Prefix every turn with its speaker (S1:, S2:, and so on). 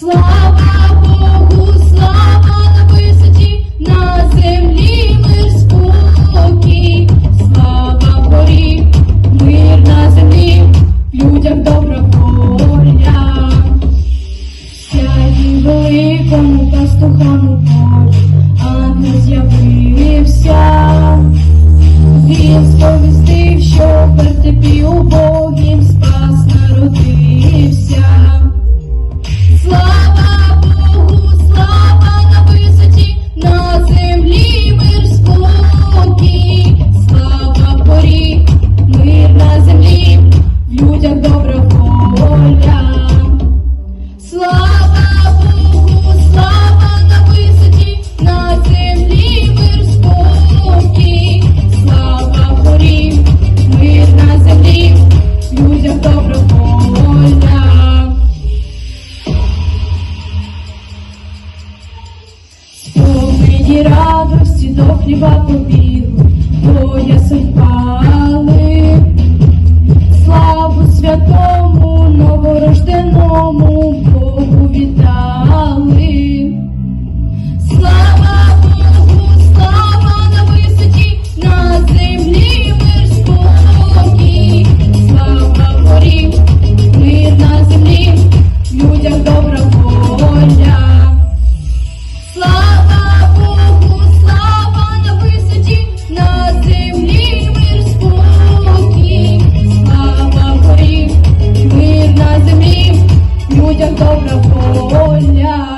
S1: Слава Богу, слава. Радості до хліба побігли, воля.